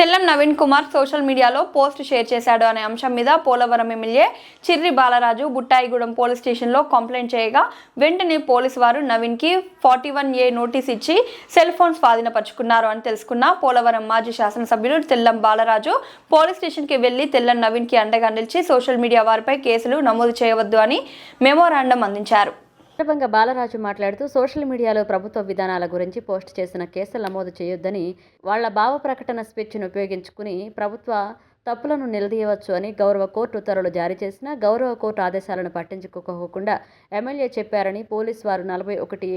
Tellam Naveen Kumar social media post share చేశాడు అనే అంశం మీద పోలవరం ఎమ్మెల్యే చిర్రి బాలరాజు బుట్టాయిగూడెం పోలీస్ స్టేషన్లో కంప్లైంట్ చేయగా వెంటనే పోలీసు వారు నవీన్కి ఫార్టీ వన్ ఏ నోటీస్ ఇచ్చి సెల్ ఫోన్ స్వాధీనపరుచుకున్నారు అని తెలుసుకున్న పోలవరం మాజీ శాసనసభ్యులు తెల్లం బాలరాజు పోలీస్ స్టేషన్కి వెళ్ళి తెల్లం నవీన్కి అండగా నిలిచి సోషల్ మీడియా వారిపై కేసులు నమోదు చేయవద్దు అని మెమోరాండం అందించారు. సందర్భంగా బాలరాజు మాట్లాడుతూ సోషల్ మీడియాలో ప్రభుత్వ విధానాల గురించి పోస్ట్ చేసిన కేసులు నమోదు చేయొద్దని వాళ్ళ భావ ప్రకటన స్పీచ్ను ఉపయోగించుకుని ప్రభుత్వ తప్పులను నిలదీయవచ్చు అని గౌరవ కోర్టు ఉత్తర్వులు జారీ చేసిన గౌరవ కోర్టు ఆదేశాలను పట్టించుకోకుండా ఎమ్మెల్యే చెప్పారని పోలీసు వారు నలభై ఒకటి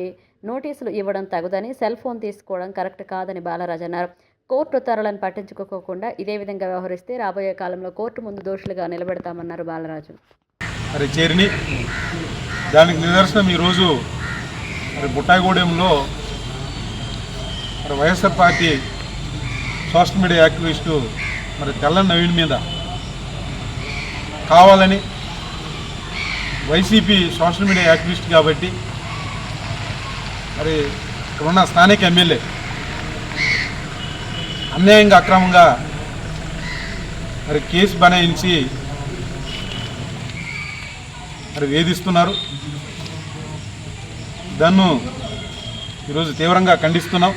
నోటీసులు ఇవ్వడం తగుదని సెల్ ఫోన్ తీసుకోవడం కరెక్ట్ కాదని బాలరాజు అన్నారు. కోర్టు ఉత్తర్వులను పట్టించుకోకుండా ఇదే విధంగా వ్యవహరిస్తే రాబోయే కాలంలో కోర్టు ముందు దోషులుగా నిలబెడతామన్నారు బాలరాజు. మరి చేరిని. దానికి నిదర్శనం ఈరోజు మరి బుట్టాగూడెంలో మరి YSR party social media activist మరి తెల్ల నవీన్ మీద కావాలని వైసీపీ సోషల్ మీడియా యాక్టివిస్ట్ కాబట్టి మరి ఇక్కడున్న స్థానిక ఎమ్మెల్యే అన్యాయంగా అక్రమంగా మరి కేసు బనాయించి మరి వేధిస్తున్నారు. దాన్ని ఈరోజు తీవ్రంగా ఖండిస్తున్నాం.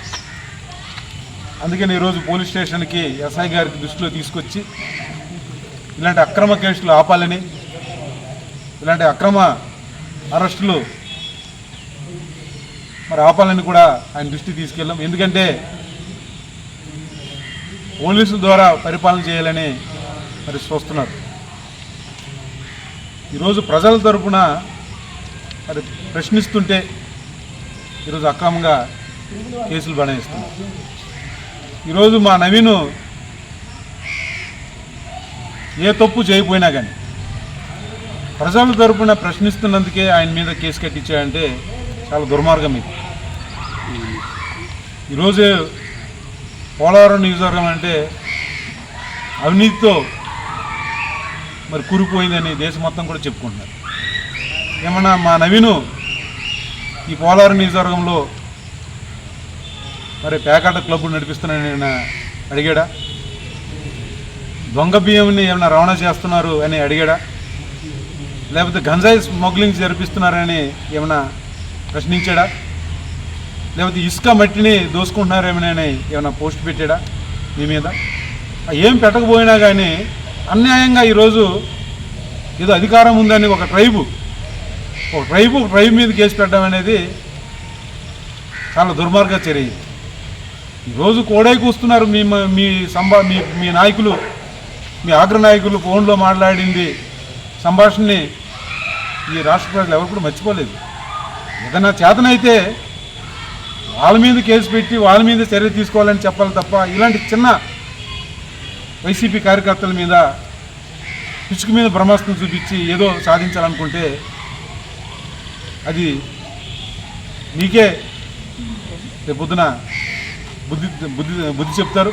అందుకని ఈరోజు పోలీస్ స్టేషన్కి ఎస్ఐ గారికి దృష్టిలో తీసుకొచ్చి ఇలాంటి అక్రమ కేసులు ఆపాలని ఇలాంటి అక్రమ అరెస్టులు మరి ఆపాలని కూడా ఆయన దృష్టికి తీసుకెళ్ళాం. ఎందుకంటే పోలీసుల ద్వారా పరిపాలన చేయాలని మరి చూస్తున్నారు. ఈరోజు ప్రజల తరపున మరి ప్రశ్నిస్తుంటే ఈరోజు అక్రమంగా కేసులు బనాయిస్తున్నారు. ఈరోజు మా నవీను ఏ తప్పు చేయకపోయినా కానీ ప్రజల తరపున ప్రశ్నిస్తున్నందుకే ఆయన మీద కేసు కట్టించాయంటే చాలా దుర్మార్గం ఇది. ఈరోజు పోలవరం నియోజకవర్గం అంటే అవినీతితో మరి కూరిపోయిందని దేశం మొత్తం కూడా చెప్పుకుంటున్నారు. ఏమన్నా మా నవీను ఈ పోలవరం నియోజకవర్గంలో మరి పేకాట క్లబ్ నడిపిస్తున్నాను ఆయన అడిగాడా? దొంగ బియ్యంని ఏమైనా రవాణా చేస్తున్నారు అని అడిగాడా? లేకపోతే గంజాయి స్మగ్లింగ్ జరిపిస్తున్నారని ఏమైనా ప్రశ్నించాడా? లేకపోతే ఇసుక మట్టిని దోసుకుంటున్నారేమోనని ఏమైనా పోస్ట్ పెట్టాడా మీ మీద? ఏం పెట్టకపోయినా కానీ అన్యాయంగా ఈరోజు ఏదో అధికారం ఉందని ఒక ట్రైబు ఒక ట్రైబు ఒక ట్రైబ్ మీద కేసు పెట్టడం అనేది చాలా దుర్మార్గ చర్య. ఈరోజు కోడై కూస్తున్నారు మీ మీ సంభా మీ మీ నాయకులు మీ ఆగ్ర నాయకులు ఫోన్లో మాట్లాడింది సంభాషణని ఈ రాష్ట్ర ప్రజలు ఎవరు కూడా మర్చిపోలేదు. ఏదైనా చేతనైతే వాళ్ళ మీద కేసు పెట్టి వాళ్ళ మీద చర్య తీసుకోవాలని చెప్పాలి తప్ప ఇలాంటి చిన్న వైసీపీ కార్యకర్తల మీద పిచ్చుకు మీద బ్రహ్మాస్త్రం చూపించి ఏదో సాధించాలనుకుంటే అది మీకే రేపొద్దున బుద్ధి బుద్ధి బుద్ధి చెప్తారు.